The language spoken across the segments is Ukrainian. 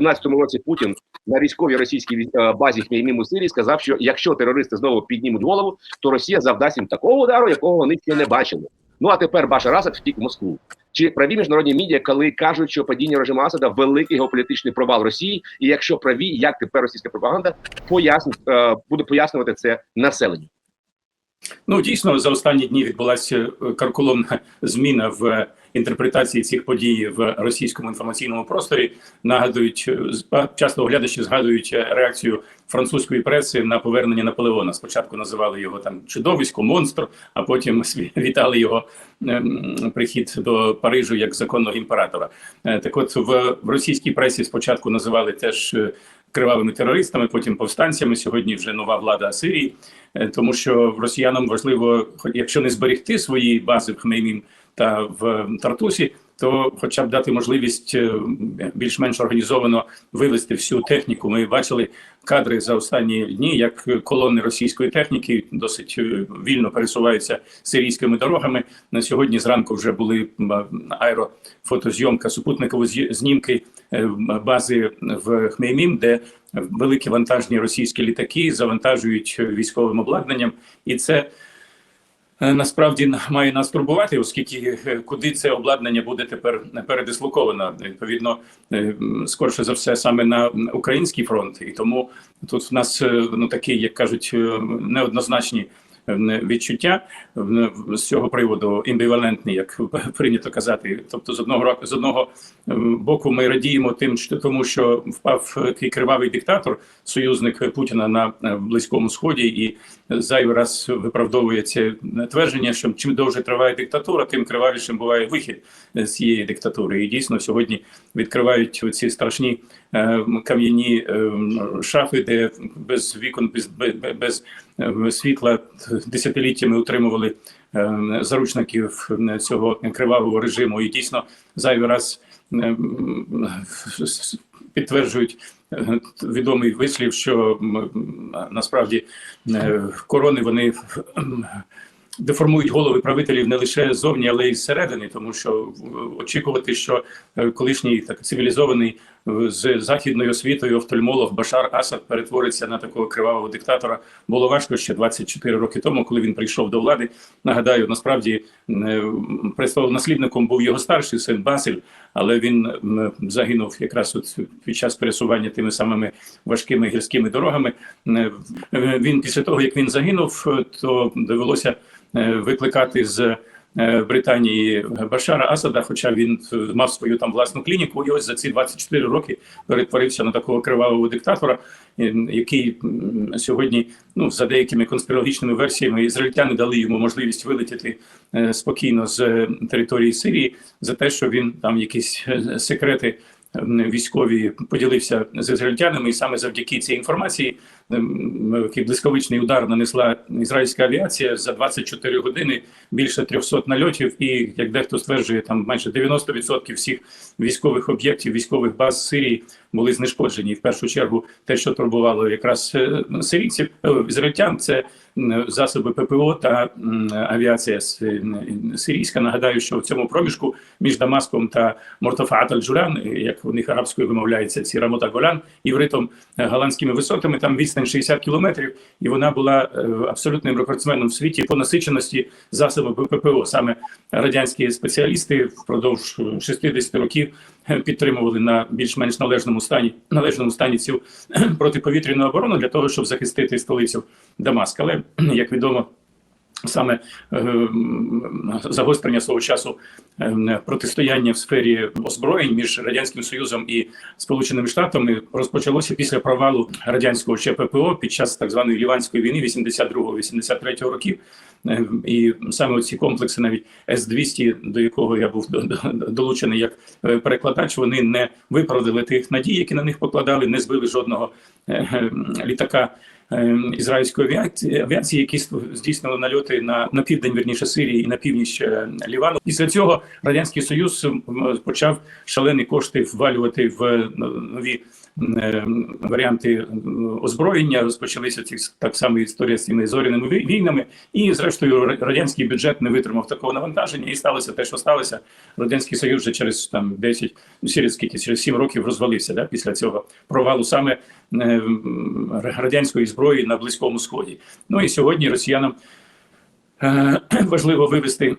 17-му році Путін на військовій російській е, базі Хмеймім Сирії сказав, що якщо терористи знову піднімуть голову, то Росія завдасть їм такого удару, якого вони ще не бачили. Ну а тепер Башар Асад втік в Москву. Чи праві міжнародні медіа, коли кажуть, що падіння режиму Асада великий геополітичний провал Росії, і якщо праві, як тепер російська пропаганда пояснить, е, буде пояснювати це населенню? Ну дійсно за останні дні відбулася е, карколомна зміна в інтерпретації цих подій в російському інформаційному просторі. Нагадують е, часто оглядачі згадують е, реакцію французької преси на повернення Наполеона. Спочатку називали його там чудовисько, монстр, а потім вітали його ем, прихід до Парижу як законного імператора. Е, Так, от в, російській пресі спочатку називали теж. Кривавими терористами, потім повстанцями. Сьогодні вже нова влада Сирії, тому що росіянам важливо, якщо не зберегти свої бази в Хмеймім та в Тартусі, то хоча б дати можливість е, більш-менш організовано вивести всю техніку. Ми бачили кадри за останні дні, як колони російської техніки досить е, вільно пересуваються сирійськими дорогами. На сьогодні зранку вже були аерофотозйомка, супутникові знімки е, бази в Хмеймім, де великі вантажні російські літаки завантажують військовим обладнанням, і це е, насправді має нас турбувати, оскільки е, куди це обладнання буде тепер передислоковано. Відповідно, е, скорше за все, саме на український фронт, і тому тут в нас е, ну такі, як кажуть, е, неоднозначні. Відчуття з цього приводу імбівалентні, як прийнято казати. Тобто, з одного року з одного е, боку, ми радіємо тим, що тому, що впав кривавий диктатор, союзник Путіна на е, близькому сході, і зайвий раз виправдовує це твердження, що чим довше триває диктатура, тим кривавішим буває вихід з цієї диктатури. І дійсно сьогодні відкривають ці страшні кам'яні е, шафи, де без вікон, без, без, е, світла десятиліттями утримували е, заручників е, цього кривавого режиму. І дійсно зайвий раз е, підтверджують е, відомий вислів, що насправді е, корони вони деформують голови правителів не лише ззовні, але й зсередини, тому що е, очікувати, що е, колишній так цивілізований е, з західною освітою офтальмолог Башар Асад перетвориться на такого кривавого диктатора, було важко ще 24 роки тому, коли він прийшов до влади. Нагадаю, насправді е, престолонаслідником був його старший син Басиль, але він загинув якраз от під час пересування тими самими важкими гірськими дорогами. Е, е, Він після того, як він загинув, то довелося викликати з е, Британії Башара Асада, хоча він е, мав свою там власну клініку, і ось за ці 24 роки перетворився на такого кривавого диктатора, е, який сьогодні, ну за деякими конспірологічними версіями, ізраїльтяни дали йому можливість вилетіти спокійно з території Сирії за те, що він там якісь секрети. Військові поділився з ізраїльтянами, і саме завдяки цій інформації який блискавичний удар нанесла ізраїльська авіація за 24 години більше 300 нальотів, і як дехто стверджує, там майже 90% всіх військових об'єктів, військових баз Сирії були знешкоджені. В першу чергу, те, що турбувало якраз е, сирійців, е, ізраїльтян, це засоби ППО та авіація сирійська. Нагадаю, що в цьому проміжку між Дамаском та Мортофаат аль-Джулян, як у них арабською вимовляється ці Рамота Голян, івритом е, голландськими висотами, там відстань 60 кілометрів, і вона була е, абсолютним рекордсменом в світі по насиченості засобів ППО. Саме радянські спеціалісти впродовж е, 60 років е, підтримували на більш-менш належному стані належному стані цю протиповітряну оборону для того, щоб захистити столицю Дамаск. Але як відомо. Саме е, загострення свого часу е, протистояння в сфері озброєнь між радянським союзом і Сполученими Штатами розпочалося після провалу радянського ще ППО під час так званої ліванської війни 82-83 років. Е, І саме ці комплекси, навіть С-200, до якого я був до- до- долучений як перекладач, вони не виправдали тих надій, які на них покладали, не збили жодного літака ізраїльської авіації, авіації, які здійснили нальоти на, на південь вірніше Сирії і на північ е, Лівану. Після цього радянський союз почав шалені кошти ввалювати в е, нові е, варіанти озброєння. Розпочалися ці так само історія з цими зоряними війнами, і зрештою. радянський бюджет не витримав такого навантаження, і сталося те, що сталося. Радянський Союз вже через там 10, ну, через скільки, через 7 років розвалився да, після цього провалу саме радянської зброї на Близькому Сході. Ну і сьогодні росіянам е, важливо вивести.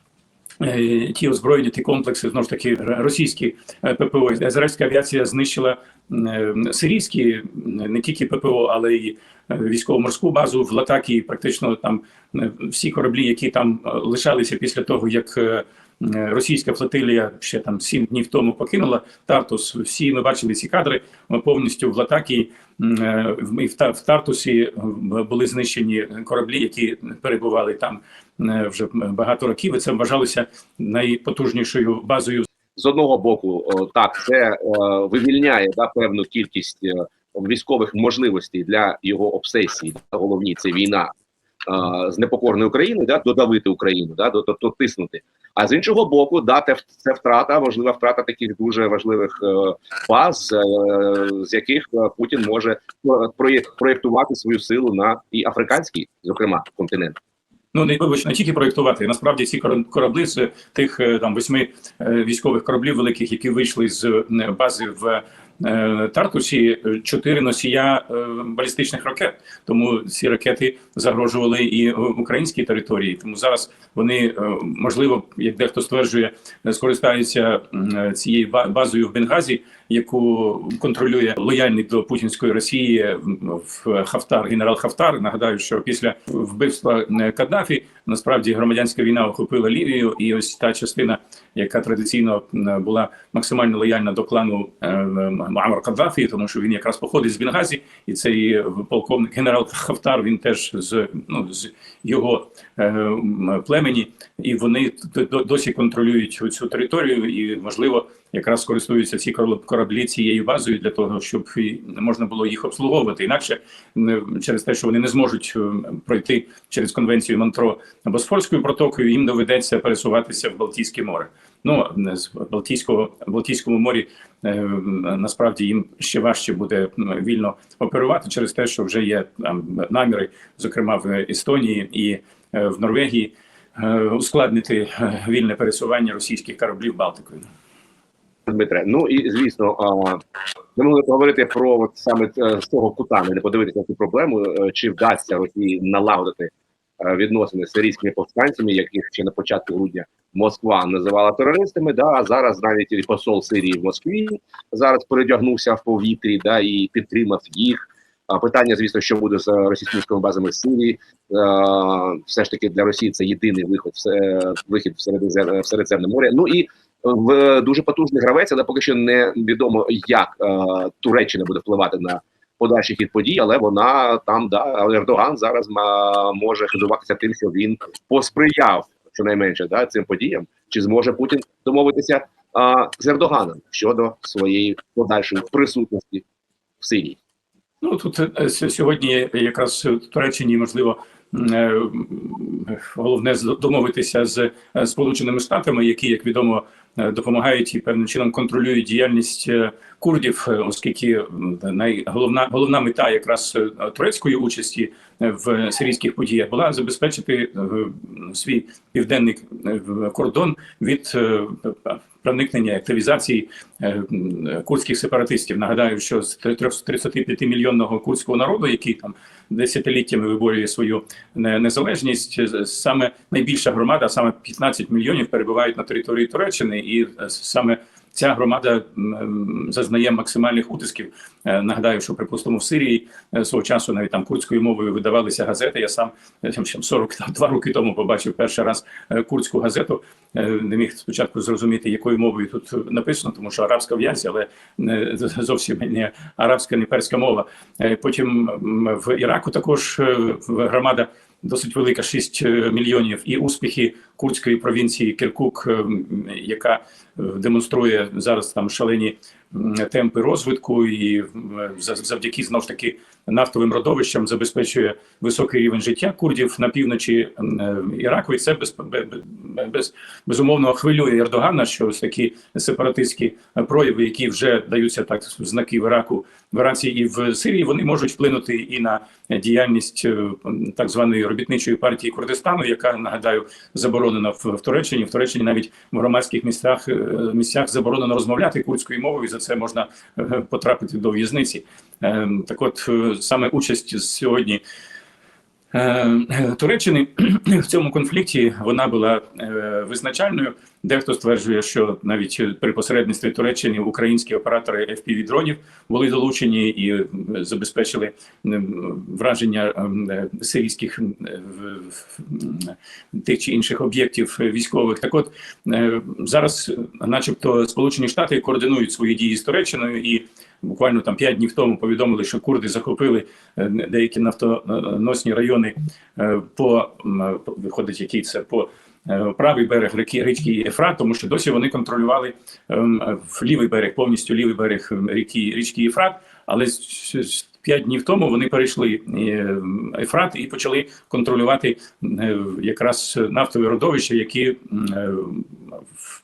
е, Ті озброєні, ті комплекси, знову ж таки, російські е, ППО. Ізраїльська авіація знищила сирійські не тільки ППО, але й військово-морську базу в Латакі. Практично там всі кораблі, які там лишалися після того, як російська флотилія ще там сім днів тому покинула Тартус. Всі ми бачили ці кадри е, повністю в Латакі. м, е, в- Тартусі е, були знищені кораблі, які перебували там е, вже багато років. І це вважалося найпотужнішою базою з одного боку, так це е, вивільняє да, певну кількість е, військових можливостей для його обсесії. Головні це війна е, з непокорною Україною, да, додавити Україну, да, до, тобто. А з іншого боку, да, це втрата, можлива втрата таких дуже важливих е, баз, е, з яких е, Путін може проєк- проєктувати свою силу на і африканський, зокрема, континент. Ну не вибач, не тільки проєктувати. Насправді ці кор- кораблі з тих там восьми військових кораблів великих, які вийшли з бази в Тартусі, е, чотири носія е, балістичних ракет. Тому ці ракети загрожували і українській території. Тому зараз вони е, можливо, як дехто стверджує, скористаються цією ба- базою в Бенгазі, яку контролює лояльний до путінської Росії в Хафтар, генерал Хафтар. Нагадаю, що після вбивства Каддафі насправді громадянська війна охопила Лівію, і ось та частина, яка традиційно була максимально лояльна до клану е, Муаммар Каддафі, тому що він якраз походить з Бенгазі, і цей полковник генерал Хафтар. Він теж з ну з його е, племені, і вони досі контролюють цю територію, і можливо якраз користуються ці кораб- кораблі цією базою для того, щоб можна було їх обслуговувати. Інакше через те, що вони не зможуть пройти через конвенцію Монтро Босфорською протокою, їм доведеться пересуватися в Балтійське море. Ну з Балтійського Балтійському морі е, насправді їм ще важче буде вільно оперувати через те, що вже є там наміри, зокрема в Естонії і е, в Норвегії, е, ускладнити е, вільне пересування російських кораблів Балтикою. Дмитре. Ну і звісно, ми могли поговорити про от саме з того кута, не подивитися на цю проблему, чи вдасться Росії налагодити відносини з сирійськими повстанцями, яких ще на початку грудня Москва називала терористами. Да, а зараз навіть і посол Сирії в Москві зараз передягнувся в повітрі, да і підтримав їх. А питання, звісно, що буде з російськими базами в Сирії. Е, все ж таки для Росії це єдиний виход, вихід в Середзем- в Середземне море. Ну і в дуже потужний гравець, але поки що не відомо, як е, Туреччина буде впливати на подальший хід подій, але вона там да Ердоган зараз може хизуватися тим, що він посприяв щонайменше да цим подіям. Чи зможе Путін домовитися з Ердоганом щодо своєї подальшої присутності в Сирії? Ну тут е, сьогодні якраз в Туреччині можливо е, головне домовитися з е, Сполученими Штатами, які, як відомо, е, допомагають і певним чином контролюють діяльність е, курдів, е, оскільки найголовна головна мета якраз е, турецької участі е, в сирійських подіях була забезпечити е, свій південний е, кордон від проникнення активізації е, курдських сепаратистів. Нагадаю, що з 35 мільйонного курдського народу, який там десятиліттями виборює свою незалежність, саме найбільша громада, саме 15 мільйонів перебувають на території Туреччини, і е, саме ця громада зазнає максимальних утисків. Е, Нагадаю, що припустимо в Сирії е, свого часу навіть там курдською мовою видавалися газети. Я сам е, там, ще 42 роки тому побачив перший раз е, курдську газету. Е, Не міг спочатку зрозуміти, якою мовою тут написано, тому що арабська в але е, зовсім не арабська, не перська мова. Е, Потім в Іраку також е, громада досить велика 6 мільйонів, і успіхи курдської провінції Киркук, е, яка е, демонструє зараз там шалені темпи розвитку і за- завдяки знову ж таки нафтовим родовищам забезпечує високий рівень життя курдів на півночі е, Іраку. І це без, без, без безумовно хвилює Ердогана, що ось такі сепаратистські прояви, які вже даються так знаки в Іраку, в Іраці і в Сирії, вони можуть вплинути і на діяльність е, так званої робітничої партії Курдистану, яка нагадаю заборонена в, Туреччині. В Туреччині навіть в громадських місцях е, місцях заборонено розмовляти курдською мовою. і За це можна е, потрапити до в'язниці. Е, Так, от е, саме участь сьогодні. Туреччини в цьому конфлікті вона була визначальною. Дехто стверджує, що навіть при посередництві Туреччини українські оператори fpv дронів були долучені і е, забезпечили враження е, сирійських е, тих чи інших об'єктів військових. Так, от е, зараз, е, начебто, Сполучені Штати координують свої дії з Туреччиною і. Буквально там п'ять днів тому повідомили, що курди захопили е, деякі нафтоносні райони е, по виходить, який це по е, правий берег ріки річки Єфрат, тому що досі вони контролювали ем, в лівий берег, повністю лівий берег ем, ріки річки Єфрат, але П'ять днів тому вони перейшли е, Ефрат і почали контролювати е, якраз нафтові родовища, які е,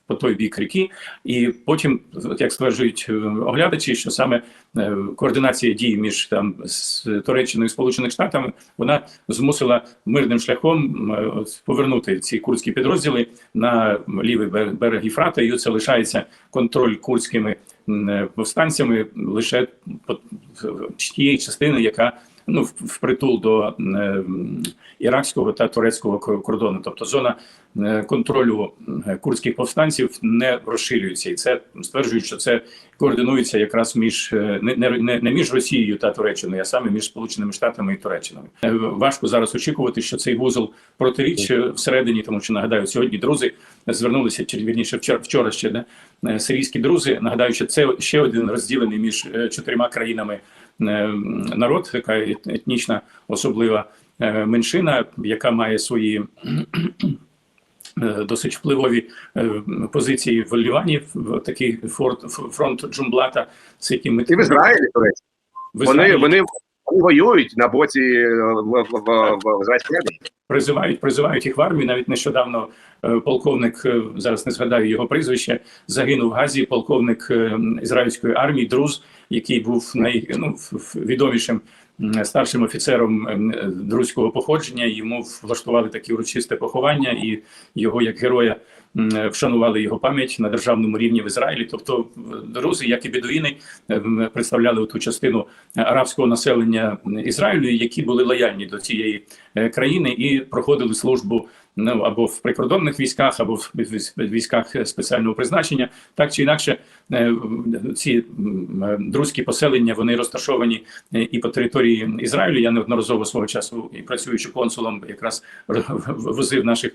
по той бік ріки, і потім, як стверджують е, оглядачі, що саме е, координація дій між там з Туреччиною і Сполучених Штатами вона змусила мирним шляхом е, повернути ці курдські підрозділи на лівий берег- Єфрата, і це лишається контроль курдськими повстанцями лише тієї частини, яка ну впритул до е, іракського та турецького кордону, тобто зона е, контролю е, курдських повстанців не розширюється, і це стверджують, що це координується якраз між не, не, не- між Росією та Туреччиною, а саме між Сполученими Штатами і Туреччиною. Важко зараз очікувати, що цей вузол протиріч всередині, тому що нагадаю, сьогодні друзі звернулися вірніше вчора, вчора ще не сирійські друзі. Нагадаю, що це ще один розділений між чотирма країнами народ, така ет- етнічна особлива е, меншина, яка має свої е, досить впливові е, позиції в Лівані, в такий форт, фронт Джумблата, з яким ми І в Ізраїлі, до речі. Вони, вони, вони воюють на боці е, в, в, в, призивають, призивають їх в армію. Навіть нещодавно е, полковник е, зараз не згадаю його прізвище. Загинув в Газі. Полковник е, ізраїльської армії, друз, який був най ну, відомішим старшим офіцером ем, друзького походження. Йому влаштували таке урочисте поховання, і його як героя вшанували його пам'ять на державному рівні в Ізраїлі. Тобто, е, друзі, як і бедуїни, ем, представляли ту частину арабського населення Ізраїлю, які були лояльні до цієї е, країни і проходили службу ну або в прикордонних військах, або в військах спеціального призначення. Так чи інакше, е, ці е, друзькі поселення вони розташовані е, і по території Ізраїлю. Я неодноразово свого часу і працюючи консулом, якраз возив наших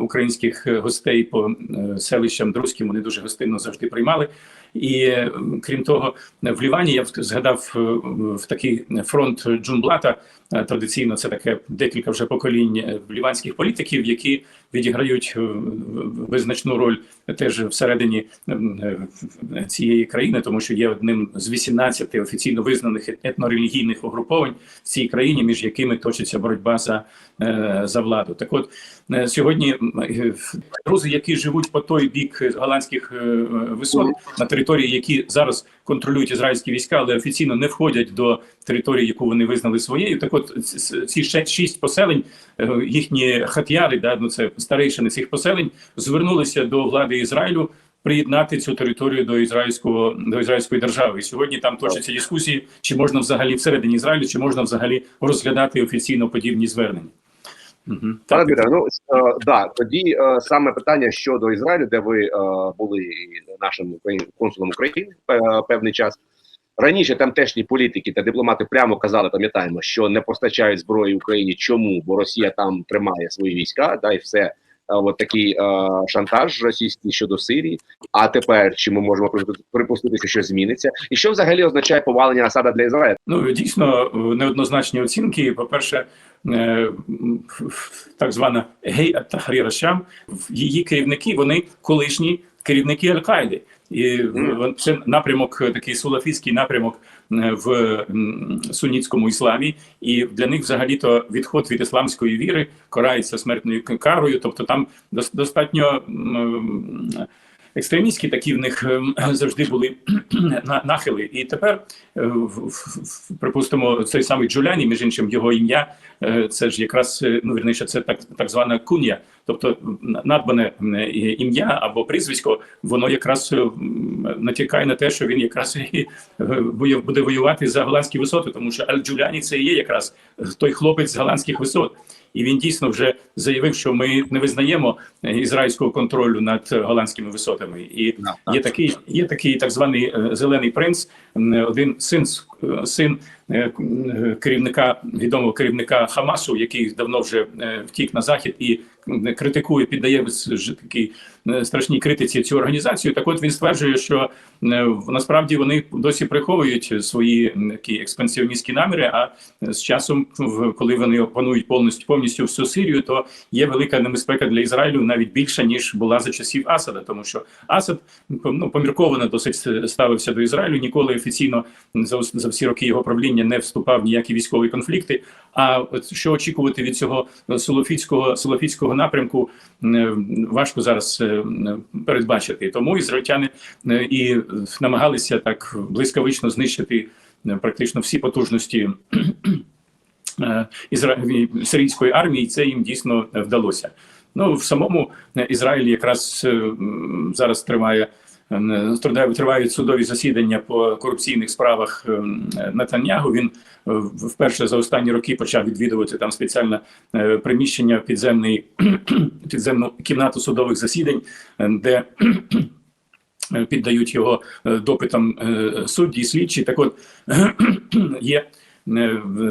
українських гостей по селищам друзьким. Вони дуже гостинно завжди приймали. І крім того, в Лівані я згадав в такий фронт Джунблата. Е, Традиційно це таке декілька вже поколінь ліванських політиків, muita que eu vi aqui? Відіграють е, визначну роль теж всередині ем, е, цієї країни, тому що є одним з 18 офіційно визнаних етнорелігійних угруповань в цій країні, між якими точиться боротьба за, е, за владу. Так от е, сьогодні е, друзі, які живуть по той бік голландських е, висот на території, які зараз контролюють ізраїльські війська, але офіційно не входять до території, яку вони визнали своєю. Так, от ці шість поселень, е, їхні хат'яри, да, ну це старейшини цих поселень, звернулися до влади Ізраїлю. Приєднати цю територію до ізраїльського до ізраїльської держави, і сьогодні там точаться дискусії, чи можна взагалі всередині Ізраїлю, чи можна взагалі розглядати офіційно подібні звернення. Угу. Пане Дмитре, ну е, да, тоді е, саме питання щодо Ізраїлю, де ви е, були нашим консулом України е, певний час. Раніше тамтешні політики та дипломати прямо казали, пам'ятаємо, що не постачають зброї Україні. Чому? Бо Росія там тримає свої війська, да і все. Е, От такий е, шантаж російський щодо Сирії. А тепер чи ми можемо припустити- що щось зміниться? І що взагалі означає повалення Асада для Ізраїля? Ну дійсно е, неоднозначні оцінки. По перше, так звана гей Шам, її керівники вони колишні керівники Аль-Каїди. І це напрямок е, такий сулафістський напрямок е, в сунітському ісламі, і для них взагалі-то відход від ісламської віри карається смертною карою. Тобто там дос- достатньо екстремістські такі в них ем, завжди були на- нахили. І тепер, е, припустимо, цей самий Джуляні, між іншим, його ім'я, е, це ж якраз е, ну вірніше, це так так звана кунія, тобто надбане е, ім'я або прізвисько, воно якраз е, натякає на те, що він якраз і е, буде воювати за голландські висоти, тому що Аль Джуляні це і є якраз той хлопець з голландських висот. І він дійсно вже заявив, що ми не визнаємо е, ізраїльського контролю над е, голландськими висотами. І є такий, є такий так званий е, зелений принц, один син з- е, син е, керівника відомого керівника Хамасу, який давно вже е, втік на захід і критикує, піддає такій е, страшній критиці цю організацію. Так, от він стверджує, що насправді вони досі приховують свої такі експансіоністські наміри. А з часом, коли вони опанують повністю повністю всю Сирію, то є велика небезпека для Ізраїлю навіть більша ніж була за часів Асада, тому що Асад ну помірковано досить ставився до Ізраїлю. Ніколи офіційно за, за всі роки його правління не вступав в ніякі військові конфлікти. А що очікувати від цього солофітського солофітського напрямку е, важко зараз е, передбачити. Тому ізраїльтяни е, і намагалися так блискавично знищити практично всі потужності ізра- сирійської армії, це їм дійсно вдалося. Ну в самому Ізраїлі якраз зараз триває. Е, триває- Тривають судові засідання по корупційних справах е, Натаньягу. Він е, вперше за останні роки почав відвідувати там спеціальне е, приміщення підземний підземну кімнату судових засідань, е, де е, піддають його е, допитам е, судді, слідчі. Так от є е,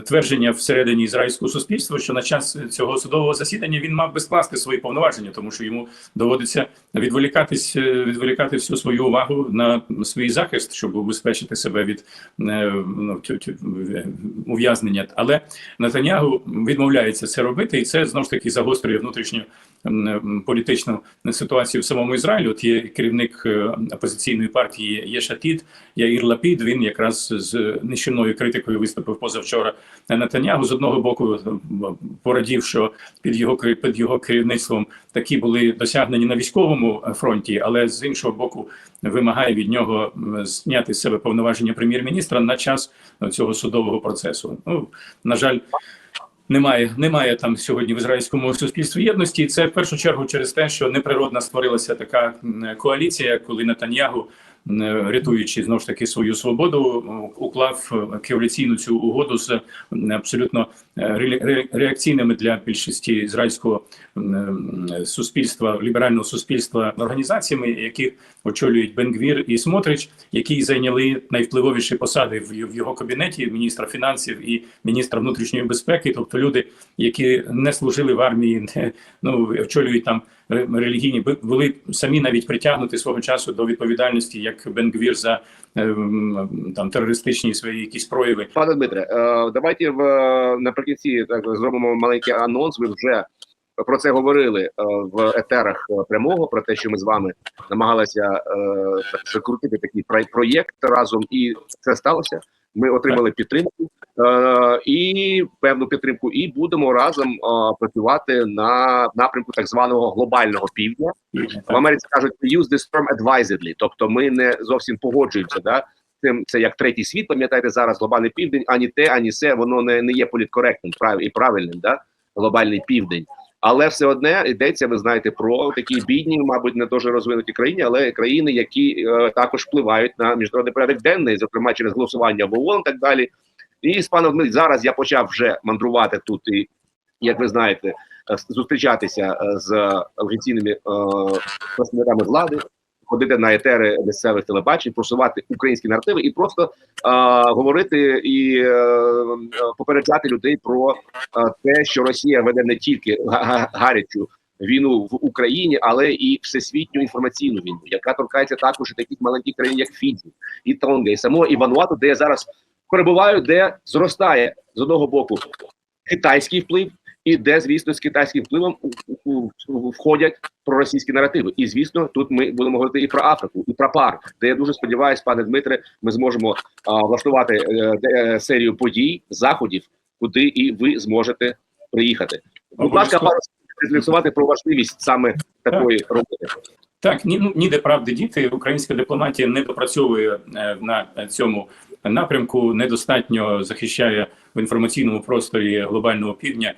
твердження всередині ізраїльського суспільства, що на час цього судового засідання він мав би скласти свої повноваження, тому що йому доводиться відволікатись, е, відволікати всю свою увагу на свій захист, щоб убезпечити себе від е, ну, е, ув'язнення. Але Натанягу відмовляється це робити, і це знову ж таки загострює внутрішню політичну ситуацію в самому Ізраїлі. От є керівник е, опозиційної партії Єшатід Яїр Лапід. Він якраз з нищівною критикою виступив позавчора Натанягу. З одного боку е, порадів, що під його під його керівництвом такі були досягнені на військовому фронті, але з іншого боку вимагає від нього зняти з себе повноваження прем'єр-міністра на час цього судового процесу. Ну на жаль. Немає, немає там сьогодні в ізраїльському суспільстві єдності. І Це в першу чергу через те, що неприродна створилася така коаліція, коли Натаньягу, рятуючи знову ж таки свою свободу, уклав е, коаліційну цю угоду з абсолютно е, ре- ре- реакційними для більшості ізраїльського суспільства, ліберального суспільства організаціями, яких очолюють Бенгвір і Смотрич, які зайняли найвпливовіші посади в його кабінеті міністра фінансів і міністра внутрішньої безпеки, тобто люди, які не служили в армії, не ну очолюють там релігійні, бу- були самі навіть притягнуті свого часу до відповідальності, як Бенгвір за е, там терористичні свої якісь прояви. Пане Дмитре, е, давайте в наприкінці так зробимо маленький анонс. Ви вже про це говорили е, в етерах прямого про те, що ми з вами намагалися е, закрутити такий про- проєкт разом, і це сталося. Ми отримали підтримку е, і певну підтримку, і будемо разом е, працювати на напрямку так званого глобального півдня. В Америці кажуть use this term advisedly, тобто ми не зовсім погоджуємося. Да? Цим це як третій світ, пам'ятаєте зараз глобальний південь, ані те, ані се, воно не, не є політкоректним прав і правильним, да? глобальний південь. Але все одне йдеться, ви знаєте, про такі бідні, мабуть, не дуже розвинуті країни, але країни, які е, також впливають на міжнародний порядок денний, зокрема через голосування в ООН і так далі. І з паном Дмитром зараз я почав вже мандрувати тут, і як ви знаєте, е, зустрічатися е, з офіційними е, представниками влади, ходити на етери місцевих телебачень, просувати українські наративи і просто е, говорити і е, е, попереджати людей про е, те, що Росія веде не тільки га- га- гарячу війну в Україні, але і всесвітню інформаційну війну, яка торкається також і таких маленьких країн, як Фіджі, і Тонга, і самого Івануату, де я зараз перебуваю, де зростає з одного боку китайський вплив. І де, звісно, з китайським впливом у- входять проросійські наративи. І звісно, тут ми будемо говорити і про Африку, і про пар, де я дуже сподіваюся, пане Дмитре, ми зможемо а, влаштувати е, де- е, серію подій, заходів, куди і ви зможете приїхати. Будь ласка, пару про важливість саме такої роботи. Так, ні, ну, ніде правди діти. Українська дипломатія не допрацьовує е, на цьому напрямку, недостатньо захищає в інформаційному просторі глобального півдня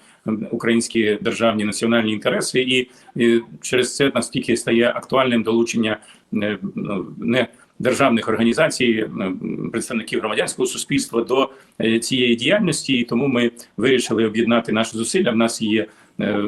українські державні національні інтереси, і, і через це настільки стає актуальним долучення е, ну, не державних організацій, е, представників громадянського суспільства до е, цієї діяльності. І тому ми вирішили об'єднати наші зусилля. В нас є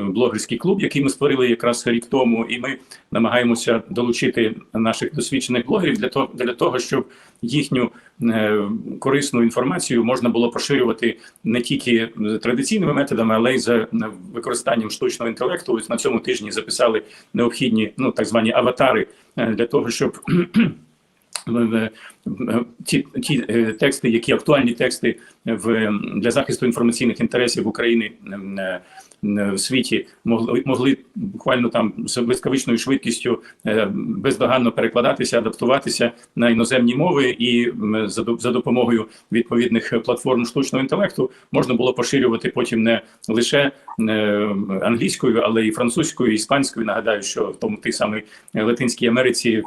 блогерський клуб, який ми створили якраз рік тому, і ми намагаємося долучити наших досвідчених блогерів для того, для того, щоб їхню е, корисну інформацію можна було поширювати не тільки традиційними методами, але й за е, використанням штучного інтелекту. Ось на цьому тижні записали необхідні ну так звані аватари е, для того, щоб е, ті, ті е, тексти, які актуальні тексти в для захисту інформаційних інтересів України е, е, в світі могли могли буквально там з блискавичною швидкістю бездоганно перекладатися, адаптуватися на іноземні мови, і за, за допомогою відповідних платформ штучного інтелекту можна було поширювати потім не лише англійською, але і французькою, і іспанською. Нагадаю, що в тому тій самій Латинській Америці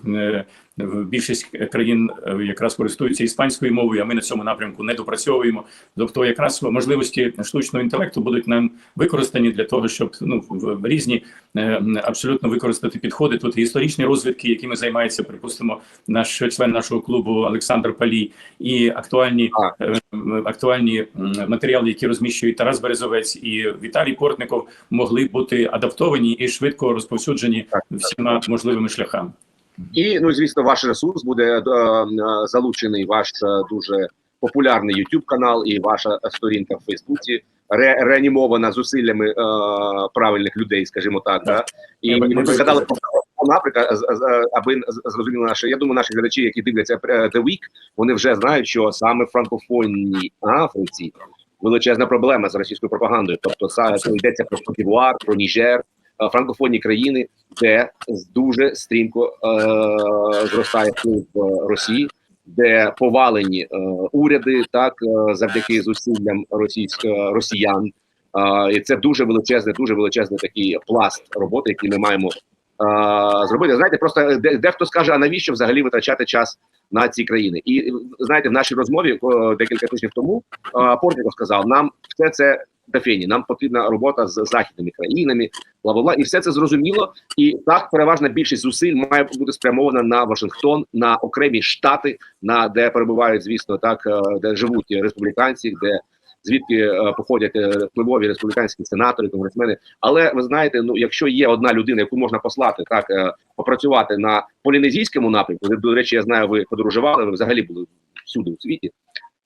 в більшість країн якраз користуються іспанською мовою, а ми на цьому напрямку не допрацьовуємо. Тобто, якраз можливості штучного інтелекту будуть нам використані для того, щоб ну в різні е, абсолютно використати підходи. Тут і історичні розвідки, якими займається, припустимо, наш член нашого клубу Олександр Палій, і актуальні е, актуальні матеріали, які розміщують Тарас Березовець і Віталій Портников, могли бути адаптовані і швидко розповсюджені всіма можливими шляхами. І ну звісно, ваш ресурс буде е, е, залучений. Ваш е, дуже популярний YouTube канал і ваша сторінка в Фейсбуці. Ре, реанімована зусиллями е, правильних людей, скажімо так. Да? І ми я згадали про напрямка, з- з- аби зрозуміли наше. Я думаю, наші глядачі, які дивляться е, The Week, вони вже знають, що саме в франкофонній Африці величезна проблема з російською пропагандою. Тобто, це йдеться про Котівуар, про Ніжер, е, франкофонні країни, де дуже стрімко е, зростає вплив е, Росії, де повалені е, уряди, так е, завдяки зусиллям російськ, е, росіян. Е, і це дуже величезний, дуже величезний такий пласт роботи, який ми маємо е, зробити. Знаєте, просто де, дехто скаже, а навіщо взагалі витрачати час на ці країни? І знаєте, в нашій розмові е, декілька тижнів тому е, Портніков сказав, нам все це до фені, нам потрібна робота з західними країнами, бла бла бла, і все це зрозуміло. І так переважна більшість зусиль має бути спрямована на Вашингтон, на окремі штати, на де перебувають, звісно, так е, де живуть республіканці, де звідки е, походять е, впливові республіканські сенатори, конгресмени. Але ви знаєте, ну якщо є одна людина, яку можна послати так попрацювати на полінезійському напрямку, де, до речі, я знаю, ви подорожували, ви взагалі були всюди у світі.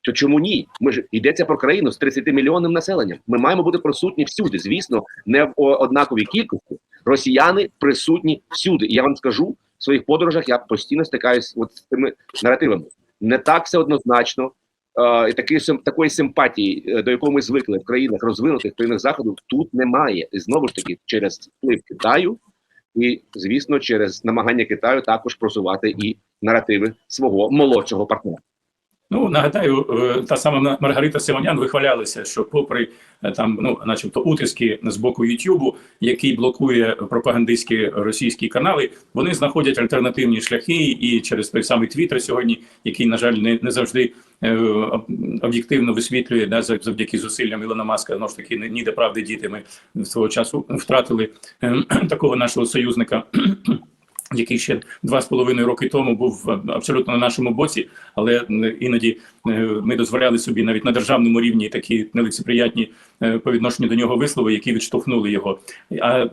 То чому ні? Ми ж йдеться про країну з 30 мільйонним населенням. Ми маємо бути присутні всюди. Звісно, не в однаковій кількості. Росіяни присутні всюди. І я вам скажу в своїх подорожах, я постійно стикаюсь от з цими наративами. Не так все однозначно. І такої такої симпатії, е, до якої ми звикли в країнах розвинутих країнах заходу, тут немає. І знову ж таки, через вплив Китаю, і звісно, через намагання Китаю також просувати і наративи свого молодшого партнера. Ну нагадаю, е, та сама Маргарита Симонян вихвалялася, що, попри е, там, ну, начебто, утиски з боку Ютубу, який блокує пропагандистські російські канали, вони знаходять альтернативні шляхи, і через той самий Твіттер сьогодні, який, на жаль, не, не завжди е, об'єктивно висвітлює да, зав- завдяки зусиллям Ілона Маска. Знову ж таки, ні- ніде правди діти. Ми свого часу втратили е, такого нашого союзника. Який ще два з половиною роки тому був е, абсолютно на нашому боці, але е, іноді е, ми дозволяли собі навіть на державному рівні такі нелицеприятні по відношенню до нього вислови, які відштовхнули його. А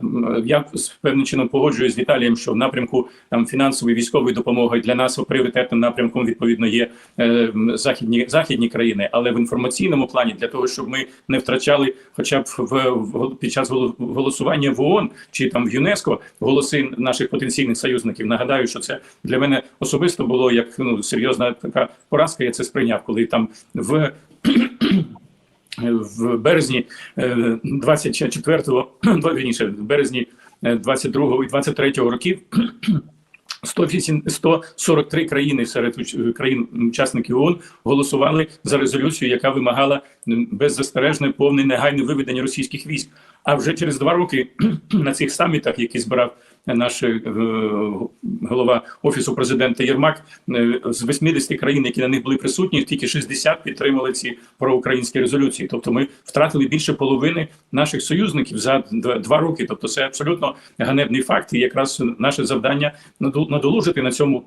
я з певним чином погоджуюсь з Віталієм, що в напрямку там фінансової військової допомоги для нас пріоритетним напрямком відповідно є е, західні західні країни, але в інформаційному плані для того, щоб ми не втрачали, хоча б в, в під час голо- голосування в ООН чи там в ЮНЕСКО голоси наших потенційних союзників. Нагадаю, що це для мене особисто було як ну серйозна така поразка. Я це сприйняв, коли там в е, в березні е, 24-го, вірніше, в березні е, 22-го і 23-го років 108 143 країни серед уч- країн-учасників ООН голосували за резолюцію, яка вимагала беззастережне повне негайне виведення російських військ. А вже через два роки на цих самітах, які збирав наш е, голова офісу президента Єрмак, е, з 80 країн, які на них були присутні, тільки 60 підтримали ці проукраїнські резолюції. Тобто, ми втратили більше половини наших союзників за два роки. Тобто, це абсолютно ганебний факт. І якраз наше завдання надолужити на цьому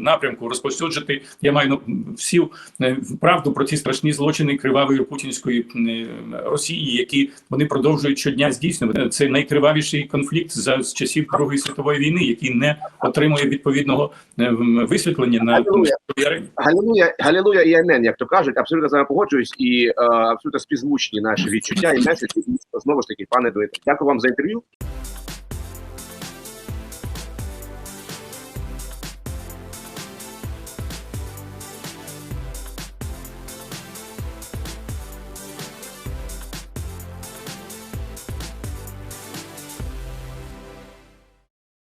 напрямку, розповсюджити. Я маю всю е, правду про ці страшні злочини кривавої путінської Росії, які вони продовжують щодня здійснювати. Це найкривавіший конфлікт за часів Другої світової війни, який не отримує відповідного е, висвітлення на. Галілуя, галілуя і амен, як то кажуть, абсолютно з вами погоджуюсь, і е, абсолютно співзвучні наші відчуття і меседжі. І знову ж таки, пане Дмитро, дякую вам за інтерв'ю.